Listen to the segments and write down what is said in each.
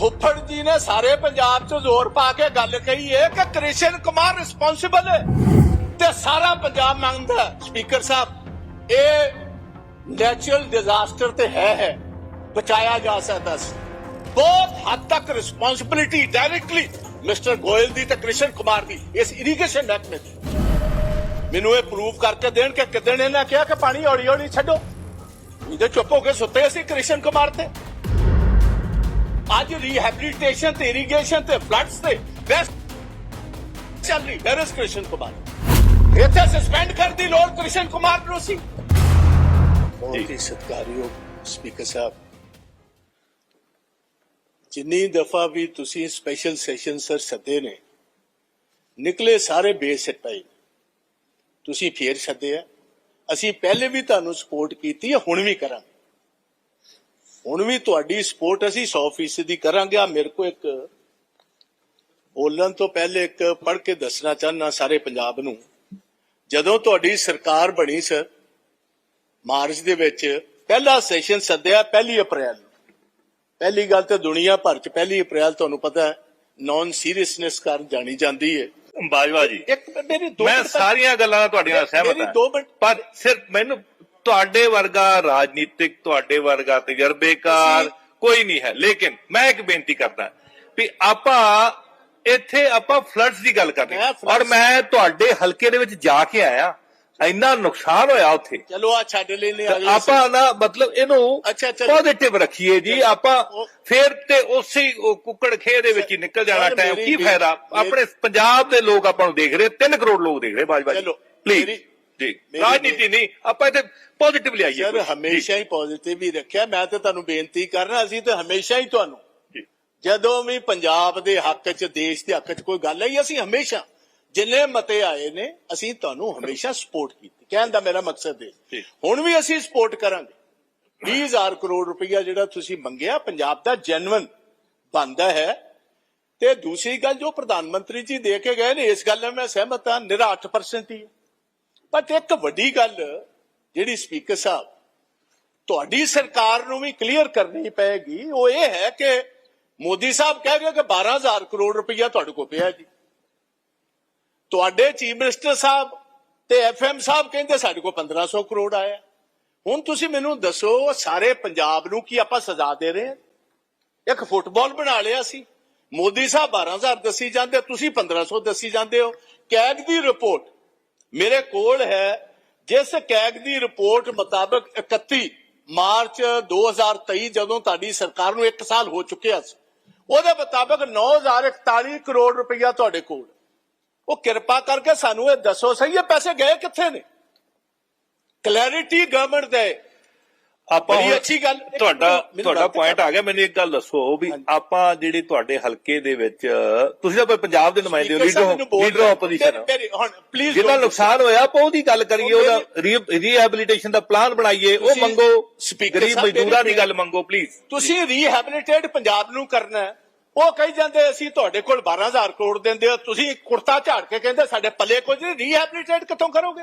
ਫੁੱਫੜ ਜੀ ਨੇ ਸਾਰੇ ਪੰਜਾਬ 'ਚ ਜ਼ੋਰ ਪਾ ਕੇ ਗੱਲ ਕਹੀ ਏ ਕਿ ਕ੍ਰਿਸ਼ਨ ਕੁਮਾਰ ਰਿਸਪੌਂਸਿਬਲ ਹੈ ਤੇ ਸਾਰਾ ਪੰਜਾਬ ਮੰਗਦਾ ਸਪੀਕਰ ਸਾਹਿਬ, ਇਹ ਨੈਚੁਰਲ ਡਿਜ਼ਾਸਟਰ ਤੇ ਹੈ ਹੈ। ਬਚਾਇਆ ਜਾ ਸਕਦਾ ਸੀ। ਬਹੁਤ ਹੱਦ ਤੱਕ ਰਿਸਪੌਂਸਿਬਿਲਿਟੀ ਡਾਇਰੈਕਟਲੀ ਮਿਸਟਰ ਗੋਇਲ ਦੀ ਤੇ ਕ੍ਰਿਸ਼ਨ ਕੁਮਾਰ ਦੀ ਇਸ ਇਰੀਗੇਸ਼ਨ ਮਹਿਕਮੇ ਦੀ ਮੈਨੂੰ ਇਹ ਪ੍ਰੂਵ ਕਰਕੇ ਦੇਣ ਕਿ ਕਿਦਣ ਇਹਨਾਂ ਕਿਹਾ ਕਿ ਪਾਣੀ ਹੌਲੀ ਹੌਲੀ ਛੱਡੋ। ਇਹਦੇ ਚੁੱਪ ਹੋ ਕੇ ਸੁੱਤੇ ਸੀ ਕ੍ਰਿਸ਼ਨ ਕੁਮਾਰ ਤੇ। ਅੱਜ ਰੀਹੈਬਿਲਿਟੇਸ਼ਨ ਤੇ ਇਰੀਗੇਸ਼ਨ ਤੇ ਫਲੱਡਸ ਤੇ ਬੈਸਟ ਚੱਲ ਰਹੀ ਇਸ ਕ੍ਰਿਸ਼ਨ ਕੁਮਾਰ। ਇੱਥੇ ਸਸਪੈਂਡ ਕਰ ਦੀ ਲੋੜ ਕ੍ਰਿਸ਼ਨ ਕੁਮਾਰ ਨੂੰ ਸੀ ਬਹੁਤ ਹੀ ਸਤਿਕਾਰਯੋਗ ਸਪੀਕਰ ਸਾਹਿਬ ਜਿੰਨੀ ਦਫਾ ਵੀ ਤੁਸੀਂ ਸਪੈਸ਼ਲ ਸੈਸ਼ਨ ਸਰ ਸੱਦੇ ਨੇ ਨਿਕਲੇ ਸਾਰੇ ਬੇਸਿਕ ਪਏ ਤੁਸੀਂ ਫੇਰ ਸੱਦੇ ਆ। ਅਸੀਂ ਪਹਿਲੇ ਵੀ ਤੁਹਾਨੂੰ ਸਪੋਰਟ ਕੀਤੀ ਹੈ ਹੁਣ ਵੀ ਕਰਾਂਗੇ। ਹੁਣ ਵੀ ਤੁਹਾਡੀ ਸਪੋਰਟ ਅਸੀਂ 100% ਦੀ ਕਰਾਂਗੇ। ਆ ਮੇਰੇ ਕੋ ਇੱਕ ਬੋਲਣ ਤੋਂ ਪਹਿਲੇ ਇੱਕ ਪੜ੍ਹ ਕੇ ਦੱਸਣਾ ਚਾਹਨਾ ਸਾਰੇ ਪੰਜਾਬ ਨੂੰ। ਜਦੋਂ ਤੁਹਾਡੀ ਸਰਕਾਰ ਬਣੀ ਸਰ ਮਾਰਚ ਦੇ ਵਿੱਚ ਪਹਿਲਾ ਸੈਸ਼ਨ ਸੱਦਿਆ ਪਹਿਲੀ ਅਪ੍ਰੈਲ ਪਹਿਲੀ ਗੱਲ ਤੇ ਦੁਨੀਆ ਭਰ ਚ ਪਹਿਲੀ ਅਪ੍ਰੈਲ ਤੁਹਾਨੂੰ ਪਤਾ ਹੈ ਨਾਨ ਸੀਰੀਅਸਨੈਸ ਕਾਰਨ ਜਾਣੀ ਜਾਂਦੀ ਹੈ ਬਾਜਵਾ ਜੀ ਇੱਕ ਮੇਰੀ ਦੋ ਮੈਂ ਸਾਰੀਆਂ ਗੱਲਾਂ ਤੁਹਾਡੀਆਂ ਨਾਲ ਸਹਿਮਤ ਹਾਂ। ਪਰ ਸਿਰਫ ਮੈਨੂੰ ਤੁਹਾਡੇ ਵਰਗਾ ਰਾਜਨੀਤਿਕ ਤੁਹਾਡੇ ਵਰਗਾ ਤਜਰਬੇਕਾਰ ਕੋਈ ਨਹੀਂ ਹੈ। ਲੇਕਿਨ ਮੈਂ ਇੱਕ ਬੇਨਤੀ ਕਰਦਾ ਵੀ ਆਪਾਂ ਇੱਥੇ ਆਪਾਂ ਫਲੱਡਸ ਦੀ ਗੱਲ ਕਰਦੇ ਔਰ ਮੈਂ ਤੁਹਾਡੇ ਹਲਕੇ ਦੇ ਵਿੱਚ ਜਾ ਕੇ ਆਇਆ। ਇੰਨਾ ਨੁਕਸਾਨ ਹੋਇਆ ਉੱਥੇ। ਚਲੋ ਆ ਛੱਡ ਲੈਨੇ ਤਾਂ ਆਪਾਂ ਨਾ ਮਤਲਬ ਇਹਨੂੰ। ਪੋਜ਼ਿਟਿਵ ਰੱਖੀਏ ਜੀ। ਆਪਾਂ ਫੇਰ ਤੇ ਉਸੇ ਕੁੱਕੜ ਖੇ ਦੇ ਵਿੱਚ ਹੀ ਨਿਕਲ ਜਾਣਾ ਟਾਈਮ ਕੀ ਫਾਇਦਾ? ਆਪਣੇ ਪੰਜਾਬ ਦੇ ਲੋਕ ਆਪਾਂ ਨੂੰ ਦੇਖ ਰਹੇ 3 ਕਰੋੜ ਲੋਕ ਦੇਖ ਰਹੇ ਬਾਜਵਾ ਜੀ। ਚਲੋ, ਪਲੀਜ਼ ਜੀ। ਰਾਜਨੀਤੀ ਨਹੀਂ ਆਪਾਂ ਇੱਥੇ ਪੋਜ਼ਿਟਿਵ ਲਿਆਈਏ ਸਰ। ਹਮੇਸ਼ਾ ਹੀ ਪੋਜ਼ਿਟਿਵ ਹੀ ਰੱਖਿਆ। ਮੈਂ ਤੇ ਤੁਹਾਨੂੰ ਬੇਨਤੀ ਕਰਨਾ ਅਸੀਂ ਤੇ ਹਮੇਸ਼ਾ ਹੀ ਤੁਹਾਨੂੰ ਜੀ। ਜਦੋਂ ਵੀ ਪੰਜਾਬ ਦੇ ਹੱਕ 'ਚ ਦੇਸ਼ ਦੇ ਹੱਕ 'ਚ ਕੋਈ ਗੱਲ ਆਈ ਅਸੀਂ ਹਮੇਸ਼ਾ ਜਿੰਨੇ ਮਤੇ ਆਏ ਨੇ ਅਸੀਂ ਤੁਹਾਨੂੰ ਹਮੇਸ਼ਾ ਸਪੋਰਟ ਕੀਤੀ। ਕਹਿਣ ਦਾ ਮੇਰਾ ਮਕਸਦ ਹੈ। ਹੁਣ ਵੀ ਅਸੀਂ ਸਪੋਰਟ ਕਰਾਂਗੇ। 20000 ਕਰੋੜ ਰੁਪਈਆ ਜਿਹੜਾ ਤੁਸੀਂ ਮੰਗਿਆ ਪੰਜਾਬ ਦਾ ਜੈਨੂਇਨ ਬੰਦਾ ਹੈ। ਤੇ ਦੂਸਰੀ ਗੱਲ ਜੋ ਪ੍ਰਧਾਨ ਮੰਤਰੀ ਜੀ ਦੇ ਕੇ ਗਏ ਨੇ ਇਸ ਗੱਲ ਨਾਲ ਮੈਂ ਸਹਿਮਤ ਹਾਂ ਨਿਰਾ 8% ਹੀ ਹੈ। ਬਟ ਇੱਕ ਵੱਡੀ ਗੱਲ ਜਿਹੜੀ ਸਪੀਕਰ ਸਾਹਿਬ ਤੁਹਾਡੀ ਸਰਕਾਰ ਨੂੰ ਵੀ ਕਲੀਅਰ ਕਰਨੀ ਪਏਗੀ, ਉਹ ਇਹ ਹੈ ਕਿ ਮੋਦੀ ਸਾਹਿਬ ਕਹਿ ਗਏ ਕਿ 12000 ਕਰੋੜ ਰੁਪਈਆ ਤੁਹਾਡੇ ਕੋਲ ਪਿਆ ਜੀ। ਤੁਹਾਡੇ ਚੀਫ ਮਿਨਿਸਟਰ ਸਾਹਿਬ ਤੇ ਐਫਐਮ ਸਾਹਿਬ ਕਹਿੰਦੇ ਸਾਡੇ ਕੋਲ 1500 ਕਰੋੜ ਆਇਆ। ਹੁਣ ਤੁਸੀਂ ਮੈਨੂੰ ਦੱਸੋ, ਸਾਰੇ ਪੰਜਾਬ ਨੂੰ ਕੀ ਆਪਾਂ ਸਜ਼ਾ ਦੇ ਰਹੇ ਹਾਂ? ਇੱਕ ਫੁੱਟਬਾਲ ਬਣਾ ਲਿਆ ਸੀ। ਮੋਦੀ ਸਾਹਿਬ 12000 ਦੱਸੀ ਜਾਂਦੇ, ਤੁਸੀਂ 1500 ਦੱਸੀ ਜਾਂਦੇ ਹੋ। ਕੈਗ ਦੀ ਰਿਪੋਰਟ ਮੇਰੇ ਕੋਲ ਹੈ ਜਿਸ ਕੈਗ ਦੀ ਰਿਪੋਰਟ ਮੁਤਾਬਕ 31 ਮਾਰਚ 2023 ਜਦੋਂ ਤੁਹਾਡੀ ਸਰਕਾਰ ਨੂੰ 1 ਸਾਲ ਹੋ ਚੁੱਕਿਆ ਸੀ। ਉਹਦੇ ਮੁਤਾਬਕ 9041 ਕਰੋੜ ਰੁਪਈਆ ਤੁਹਾਡੇ ਕੋਲ। ਉਹ ਕਿਰਪਾ ਕਰਕੇ ਸਾਨੂੰ ਇਹ ਦੱਸੋ, ਸਹੀ ਇਹ ਪੈਸੇ ਗਏ ਕਿੱਥੇ ਨੇ? ਕਲੈਰਿਟੀ ਗਵਰਨਮੈਂਟ ਦੇ ਆਪਾਂ ਬੜੀ ਅੱਛੀ ਗੱਲ- ਤੁਹਾਡਾ ਤੁਹਾਡਾ ਪੁਆਇੰਟ ਆ ਗਿਆ ਮੈਨੂੰ ਇੱਕ ਗੱਲ ਦੱਸੋ ਵੀ। ਆਪਾਂ ਜਿਹੜੀ ਤੁਹਾਡੇ ਹਲਕੇ ਦੇ ਵਿੱਚ ਤੁਸੀਂ ਤਾਂ ਕੋਈ ਪੰਜਾਬ ਦੇ ਨੁਮਾਇੰਦੇ ਹੋ ਲੀਡਰ ਲੀਡਰ ਆਪੋਜੀਸ਼ਨ ਪਲੀਜ਼ ਜਿੰਨਾ ਨੁਕਸਾਨ ਹੋਇਆ ਆਪਾਂ ਉਹਦੀ ਗੱਲ ਕਰੀਏ ਉਹ ਉਹਦਾ ਰੀਹੈਬਿਲਿਟੇਸ਼ਨ ਦਾ ਪਲਾਨ ਬਣਾਈਏ ਉਹ ਮੰਗੋ। Speaker ਗਰੀਬ ਮਜ਼ਦੂਰਾਂ ਦੀ ਗੱਲ ਮੰਗੋ ਪਲੀਜ਼ ਤੁਸੀਂ ਰੀਹੈਬਿਲਿਟੇਟ ਪੰਜਾਬ ਨੂੰ ਕਰਨਾ ਹੈ। ਉਹ ਕਹੀ ਜਾਂਦੇ ਅਸੀਂ ਤੁਹਾਡੇ ਕੋਲ 12000 ਕਰੋੜ ਦਿੰਦੇ ਹੋ ਤੁਸੀਂ ਕੁਰਤਾ ਝਾੜ ਕੇ ਕਹਿੰਦੇ ਸਾਡੇ ਪੱਲੇ ਕੁਝ ਨਹੀਂ ਰੀਹੈਬਿਲਿਟੇਟ ਕਿੱਥੋਂ ਕਰੋਗੇ?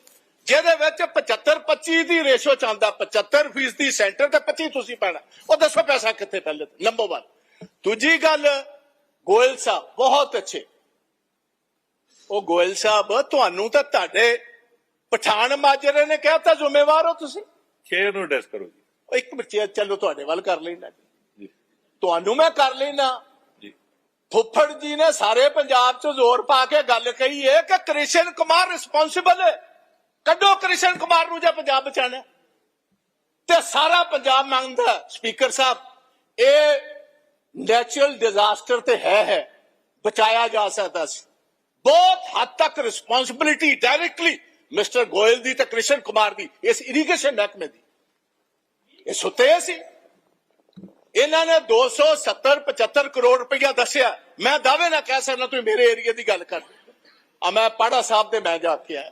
ਜਿਹਦੇ ਵਿੱਚ 75 25 ਦੀ ਰੇਸ਼ੋ ਚਾਹੁੰਦਾ 75 ਫੀਸਦੀ ਸੈਂਟਰ ਤੇ 25 ਤੁਸੀਂ ਪੈਣਾ। ਉਹ ਦੱਸੋ ਪੈਸਾ ਕਿੱਥੇ ਪਹਿਲੇ ਨੰਬਰ 1 ਦੂਜੀ ਗੱਲ ਗੋਇਲ ਸਾਹਿਬ ਬਹੁਤ ਅੱਛੇ। ਉਹ ਗੋਇਲ ਸਾਹਿਬ ਤੁਹਾਨੂੰ ਤਾਂ ਤੁਹਾਡੇ ਪਠਾਨ ਮਾਜਰੇ ਨੇ ਕਿਹਾ ਤਾਂ ਜ਼ਿੰਮੇਵਾਰ ਹੋ ਤੁਸੀਂ। ਸ਼ੇਅਰ ਨੂੰ ਐਡਰੈਸ ਕਰੋ ਜੀ। ਇੱਕ ਮਿੰਟ ਚਲੋ ਤੁਹਾਡੇ ਵੱਲ ਕਰ ਲੈਣਾ ਜੀ। ਤੁਹਾਨੂੰ ਮੈਂ ਕਰ ਲੈਣਾ ਜੀ। ਫੁੱਫੜ ਜੀ ਨੇ ਸਾਰੇ ਪੰਜਾਬ 'ਚ ਜ਼ੋਰ ਪਾ ਕੇ ਗੱਲ ਕਹੀ ਹੈ ਕਿ ਕ੍ਰਿਸ਼ਨ ਕੁਮਾਰ ਰਿਸਪੌਂਸਿਬਲ ਹੈ ਕੱਢੋ ਕ੍ਰਿਸ਼ਨ ਕੁਮਾਰ ਨੂੰ ਜੇ ਪੰਜਾਬ ਬਚਾਣਾ ਤੇ ਸਾਰਾ ਪੰਜਾਬ ਮੰਗਦਾ ਸਪੀਕਰ ਸਾਹਿਬ, ਇਹ ਨੈਚੁਰਲ ਡਿਜ਼ਾਸਟਰ ਤੇ ਹੈ ਹੈ। ਬਚਾਇਆ ਜਾ ਸਕਦਾ ਸੀ। ਬਹੁਤ ਹੱਦ ਤੱਕ ਰਿਸਪੌਂਸਿਬਿਲਿਟੀ ਡਾਇਰੈਕਟਲੀ ਮਿਸਟਰ ਗੋਇਲ ਦੀ ਤੇ ਕ੍ਰਿਸ਼ਨ ਕੁਮਾਰ ਦੀ, ਇਸ ਇਰੀਗੇਸ਼ਨ ਮਹਿਕਮੇ ਦੀ। ਇਹ ਸੁੱਤੇ ਸੀ। ਇਹਨਾਂ ਨੇ 270 75 ਕਰੋੜ ਰੁਪਇਆ ਦੱਸਿਆ। ਮੈਂ ਦਾਅਵੇ ਨਾਲ ਕਹਿ ਸਕਦਾ ਤੁਸੀਂ ਮੇਰੇ ਏਰੀਆ ਦੀ ਗੱਲ ਕਰ ਆ ਮੈਂ ਪਾੜਾ ਸਾਹਿਬ ਤੇ ਮੈਂ ਜਾ ਕੇ ਆਇਆ।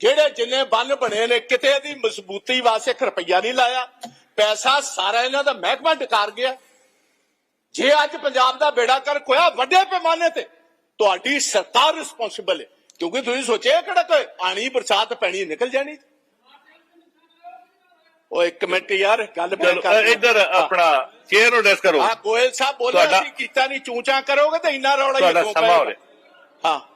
ਜਿਹੜੇ ਜਿੰਨੇ ਬੰਨ ਬਣੇ ਨੇ ਕਿਤੇ ਦੀ ਮਜ਼ਬੂਤੀ ਵਾਸਤੇ ਇੱਕ ਰੁਪਈਆ ਨਹੀਂ ਲਾਇਆ। ਪੈਸਾ ਸਾਰਾ ਇਹਨਾਂ ਦਾ ਮਹਿਕਮਾ ਡਕਾਰ ਗਿਆ। ਜੇ ਅੱਜ ਪੰਜਾਬ ਦਾ ਬੇੜਾ ਕਰ ਕੋਇਆ ਵੱਡੇ ਪੈਮਾਨੇ ਤੇ ਤੁਹਾਡੀ ਸਰਕਾਰ ਰਿਸਪੌਂਸਿਬਲ ਹੈ। ਕਿਉਂਕਿ ਤੁਸੀਂ ਸੋਚਿਆ ਕਿਹੜਾ ਕੋਈ ਆਣੀ ਬਰਸਾਤ ਪੈਣੀ ਨਿਕਲ ਜਾਣੀ? ਉਹ ਇੱਕ ਮਿੰਟ ਯਾਰ ਗੱਲ ਕਰ ਇੱਧਰ ਆਪਣਾ ਚੇਅਰ ਨੂੰ ਡਿਸ ਕਰੋ। ਆ ਗੋਇਲ ਸਾਹਿਬ ਬੋਲਿਆ ਸੀ ਕੀਤਾ ਨਹੀਂ ਚੂਚਾ ਕਰੋਗੇ ਤਾਂ ਇੰਨਾ ਰੌਲਾ ਹੀ ਹੋ ਪਏਗਾ? ਹਾਂ।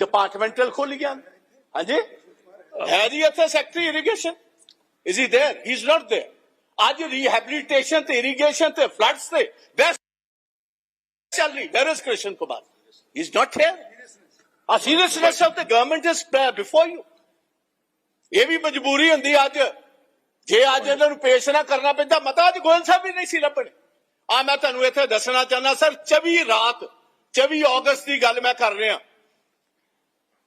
ਡਿਪਾਰਟਮੈਂਟਲ ਖੋਲ ਗਿਆ ਹਾਂਜੀ ਹੈ ਜੀ ਇੱਥੇ secretary irrigation is he there he is not there ਅੱਜ ਰੀਹੈਬਿਲਿਟੇਸ਼ਨ ਤੇ ਇਰੀਗੇਸ਼ਨ ਤੇ ਫਲੱਡਸ ਤੇ ਬੈਸਟ ਚੱਲ ਰਹੀ where is Krishan Kumar he is not here ਆ seriousness of the government is before you ਇਹ ਵੀ ਮਜਬੂਰੀ ਹੁੰਦੀ ਅੱਜ ਜੇ ਅੱਜ ਇਹਨਾਂ ਨੂੰ ਪੇਸ਼ ਨਾ ਕਰਨਾ ਪੈਂਦਾ ਮਤਾ ਅੱਜ ਗੋਇਲ ਸਾਹਿਬ ਵੀ ਨਹੀਂ ਸੀ ਲੱਭਣੇ ਆ ਮੈਂ ਤੁਹਾਨੂੰ ਇੱਥੇ ਦੱਸਣਾ ਚਾਹੁੰਦਾ ਸਰ 24 ਰਾਤ 24 ਅਗਸਤ ਦੀ ਗੱਲ ਮੈਂ ਕਰ ਰਿਹਾ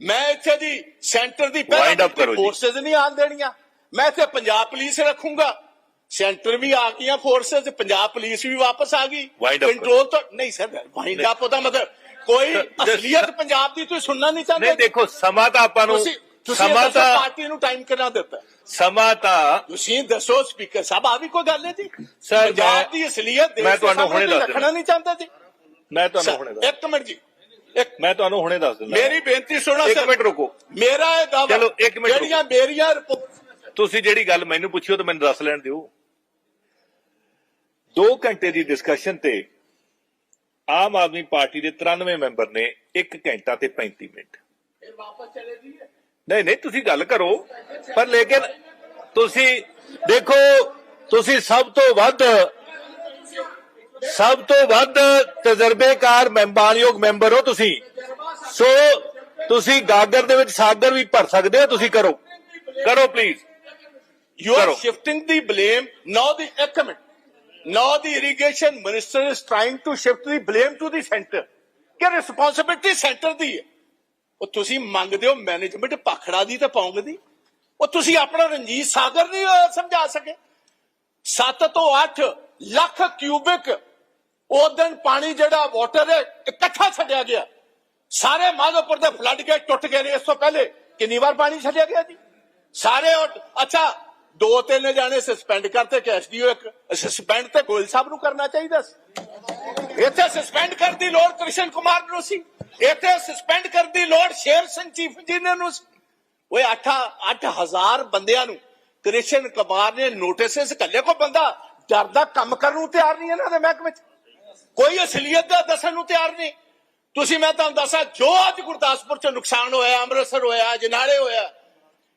ਮੈਂ ਇੱਥੇ ਦੀ ਸੈਂਟਰ ਦੀ ਜੀ। ਫੋਰਸਸ ਨਹੀਂ ਆਣ ਦੇਣੀਆਂ। ਮੈਂ ਇੱਥੇ ਪੰਜਾਬ ਪੁਲਿਸ ਰੱਖੂੰਗਾ। ਸੈਂਟਰ ਵੀ ਆ ਗਈਆਂ ਫੋਰਸਸ ਪੰਜਾਬ ਪੁਲਿਸ ਵੀ ਵਾਪਸ ਆ ਗਈ। ਕੰਟਰੋਲ ਤਾਂ ਨਹੀਂ ਸਰ ਵਾਈਂਡ ਅਪ ਉਹਦਾ ਮਤਲਬ ਕੋਈ ਅਸਲੀਅਤ ਪੰਜਾਬ ਦੀ ਤੁਸੀਂ ਸੁਣਨਾ ਨਹੀਂ ਚਾਹੁੰਦੇ। ਨਹੀਂ ਦੇਖੋ ਸਮਾਂ ਤਾਂ ਆਪਾਂ ਨੂੰ ਸਮਾਂ ਤਾਂ ਪਾਰਟੀ ਨੂੰ ਟਾਈਮ ਕਿੰਨਾ ਦਿੱਤਾ? ਸਮਾਂ ਤਾਂ ਤੁਸੀਂ ਦੱਸੋ ਸਪੀਕਰ ਸਾਹਿਬ ਆ ਵੀ ਕੋਈ ਗੱਲ ਹੈ ਜੀ? ਸਰ, ਪੰਜਾਬ ਦੀ ਅਸਲੀਅਤ ਮੈਂ ਤੁਹਾਨੂੰ ਹੁਣੇ ਦੱਸ ਰੱਖਣਾ ਦਿੰਦਾ। ਨਹੀਂ ਚਾਹੁੰਦਾ ਜੀ? ਮੈਂ ਤੁਹਾਨੂੰ ਹੁਣੇ ਦੱਸ ਇੱਕ ਮਿੰਟ ਜੀ। ਇੱਕ ਮੈਂ ਤੁਹਾਨੂੰ ਹੁਣੇ ਦੱਸ ਦਿੰਦਾ। ਮੇਰੀ ਬੇਨਤੀ ਸੁਣੋ ਇੱਕ ਮਿੰਟ ਰੁਕੋ। ਮੇਰਾ ਇਹ ਦਾਵਾ ਚਲੋ, ਇੱਕ ਮਿੰਟ ਜਿਹੜੀਆਂ ਮੇਰੀਆਂ ਤੁਸੀਂ ਜਿਹੜੀ ਗੱਲ ਮੈਨੂੰ ਪੁੱਛੀ ਉਹ ਤਾਂ ਮੈਨੂੰ ਦੱਸ ਲੈਣ ਦਿਓ। 2 ਘੰਟੇ ਦੀ ਡਿਸਕਸ਼ਨ ਤੇ ਆਮ ਆਦਮੀ ਪਾਰਟੀ ਦੇ 93 ਮੈਂਬਰ ਨੇ 1 ਘੰਟਾ ਤੇ 35 ਮਿੰਟ। ਇਹ ਵਾਪਸ ਚਲੇ ਜੀ ਨਹੀਂ ਨਹੀਂ ਤੁਸੀਂ ਗੱਲ ਕਰੋ। ਪਰ ਲੇਕਿਨ ਤੁਸੀਂ ਦੇਖੋ ਤੁਸੀਂ ਸਭ ਤੋਂ ਵੱਧ ਸਭ ਤੋਂ ਵੱਧ ਤਜਰਬੇਕਾਰ ਮੈਂਬਾਰਯੋਗ ਮੈਂਬਰ ਹੋ ਤੁਸੀਂ ਸੋ ਤੁਸੀਂ ਗਾਗਰ ਦੇ ਵਿੱਚ ਸਾਗਰ ਵੀ ਭਰ ਸਕਦੇ ਹੋ ਤੁਸੀਂ ਕਰੋ ਕਰੋ ਪਲੀਜ਼ are ਕਰੋ। shifting the blame. Now the ਇੱਕ minute. Now the irrigation minister is trying to shift the blame to the center. ਕਿ responsibility center ਦੀ ਹੈ. ਉਹ ਤੁਸੀਂ ਮੰਗਦੇ ਹੋ ਮੈਨੇਜਮੈਂਟ ਪਖੜਾ ਦੀ ਤੇ ਪਾਉਂਗ ਦੀ ਉਹ ਤੁਸੀਂ ਆਪਣਾ ਰਣਜੀਤ ਸਾਗਰ ਨਹੀਂ ਸਮਝਾ ਸਕੇ 7 ਤੋਂ 8 ਲੱਖ ਕਿਊਬਿਕ ਉਸ ਦਿਨ ਪਾਣੀ ਜਿਹੜਾ ਵਾਟਰ ਹੈ, ਇਕੱਠਾ ਛੱਡਿਆ ਗਿਆ। ਸਾਰੇ ਮਾਧੋਪੁਰ ਦੇ ਫਲੱਡ ਗੇਟ ਟੁੱਟ ਗਏ ਨੇ, ਇਸ ਤੋਂ ਪਹਿਲੇ ਕਿੰਨੀ ਵਾਰ ਪਾਣੀ ਛੱਡਿਆ ਗਿਆ ਜੀ? ਸਾਰੇ ਅੱਛਾ, ਦੋ ਤਿੰਨ ਜਾਣੇ ਸਸਪੈਂਡ ਕਰਤੇ ਕਿ ਐਸਡੀਓ ਇੱਕ। ਸਸਪੈਂਡ ਤੇ ਗੋਇਲ ਸਾਹਿਬ ਨੂੰ ਕਰਨਾ ਚਾਹੀਦਾ ਸੀ। ਇੱਥੇ ਸਸਪੈਂਡ ਕਰਨ ਦੀ ਲੋੜ ਕ੍ਰਿਸ਼ਨ ਕੁਮਾਰ ਨੂੰ ਸੀ। ਇੱਥੇ ਸਸਪੈਂਡ ਕਰਨ ਦੀ ਲੋੜ ਸ਼ੇਰ ਸਿੰਘ ਚੀਫ ਇੰਜੀਨੀਅਰ ਨੂੰ ਸੀ। ਓਏ 8 8000 ਬੰਦਿਆਂ ਨੂੰ ਕ੍ਰਿਸ਼ਨ ਕੁਮਾਰ ਨੇ ਨੋਟਿਸਸ ਕੱਲੇ ਕੋ ਬੰਦਾ ਡਰਦਾ ਕੰਮ ਕਰਨ ਨੂੰ ਤਿਆਰ ਨਹੀਂ ਇਹਨਾਂ ਦੇ ਮਹਿਕਮੇ ਚ। ਕੋਈ ਅਸਲੀਅਤ ਦਾ ਦੱਸਣ ਨੂੰ ਤਿਆਰ ਨਹੀਂ। ਤੁਸੀਂ ਮੈਂ ਤੁਹਾਨੂੰ ਦੱਸਾਂ ਜੋ ਅੱਜ ਗੁਰਦਾਸਪੁਰ ਚ ਨੁਕਸਾਨ ਹੋਇਆ ਅੰਮ੍ਰਿਤਸਰ ਹੋਇਆ ਜਨਾਲੇ ਹੋਇਆ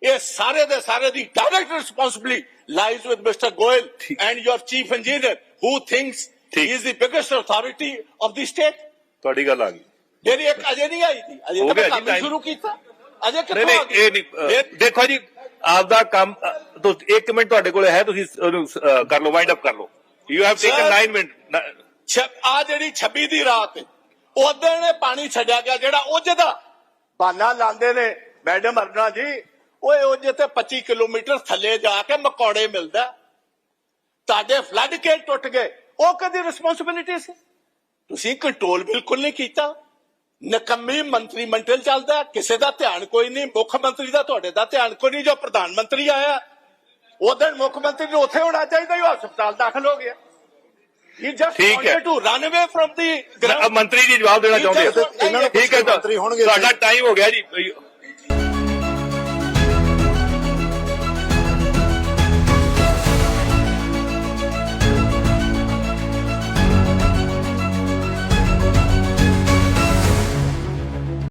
ਇਹ ਸਾਰੇ ਦੇ ਸਾਰੇ ਦੀ direct responsibility lies with mister Goyal and your chief engineer who thinks he. Is the biggest authority of the state ਤੁਹਾਡੀ ਗੱਲ ਆ ਗਈ। ਜਿਹੜੀ ਇੱਕ ਅਜੇ ਨਹੀਂ ਆਈ ਸੀ ਅਜੇ ਤਾਂ ਕੰਮ ਸ਼ੁਰੂ ਕੀਤਾ। ਅਜੇ ਕਿੱਥੋਂ ਨਹੀਂ ਆ ਗਈ? ਇਹ ਨਹੀਂ ਦੇਖੋ ਜੀ ਆਪਦਾ ਕੰਮ ਤੁਸੀਂ ਇੱਕ ਮਿੰਟ ਤੁਹਾਡੇ ਕੋਲ ਹੈ ਤੁਸੀਂ ਕਰ ਲਓ ਵਾਈਂਡ ਅਪ ਕਰ ਲਓ। You have taken Sir- 9 minute ਆ ਜਿਹੜੀ 26 ਦੀ ਰਾਤ ਉਦੋਂ ਨੇ ਪਾਣੀ ਛੱਡਿਆ ਗਿਆ, ਜਿਹੜਾ ਉਹ ਦਾ ਬਾਨਾ ਲਾਉਂਦੇ ਨੇ ਮੈਡਮ ਅਰਨਾ ਜੀ, ਓਏ ਉਹ ਤੇ 25 ਕਿਲੋਮੀਟਰ ਥੱਲੇ ਜਾ ਕੇ ਮਕੌੜੇ ਮਿਲਦਾ। ਤੁਹਾਡੇ ਫਲੱਡ ਗੇਟ ਟੁੱਟ ਗਏ, ਉਹ ਕਦੀ ਰਿਸਪੌਂਸਿਬਿਲਿਟੀ ਸੀ? ਤੁਸੀਂ ਕੰਟਰੋਲ ਬਿਲਕੁਲ ਨਹੀਂ ਕੀਤਾ। ਨਕੰਮੀ ਮੰਤਰੀ ਮੰਡਲ ਚੱਲਦਾ, ਕਿਸੇ ਦਾ ਧਿਆਨ ਕੋਈ ਨਹੀਂ, ਮੁੱਖ ਮੰਤਰੀ ਦਾ ਤੁਹਾਡੇ ਦਾ ਧਿਆਨ ਕੋਈ ਨਹੀਂ, ਜੋ ਪ੍ਰਧਾਨ ਮੰਤਰੀ ਆਇਆ ਉਦੋਂ ਮੁੱਖ ਮੰਤਰੀ ਨੂੰ ਉੱਥੇ ਹੋਣਾ ਚਾਹੀਦਾ, ਉਹ ਹਸਪਤਾਲ ਦਾਖਲ ਹੋ ਗਿਆ। ਠੀਕ ਹੈ। ਟੂ ਰਨ ਅਵੇ ਫਰਮ ਦੀ ਮੰਤਰੀ ਜੀ ਜਵਾਬ ਦੇਣਾ ਚਾਹੁੰਦੇ ਹੈ, ਠੀਕ ਹੈ। ਤੁਹਾਡਾ ਟਾਈਮ ਹੋ ਗਿਆ ਜੀ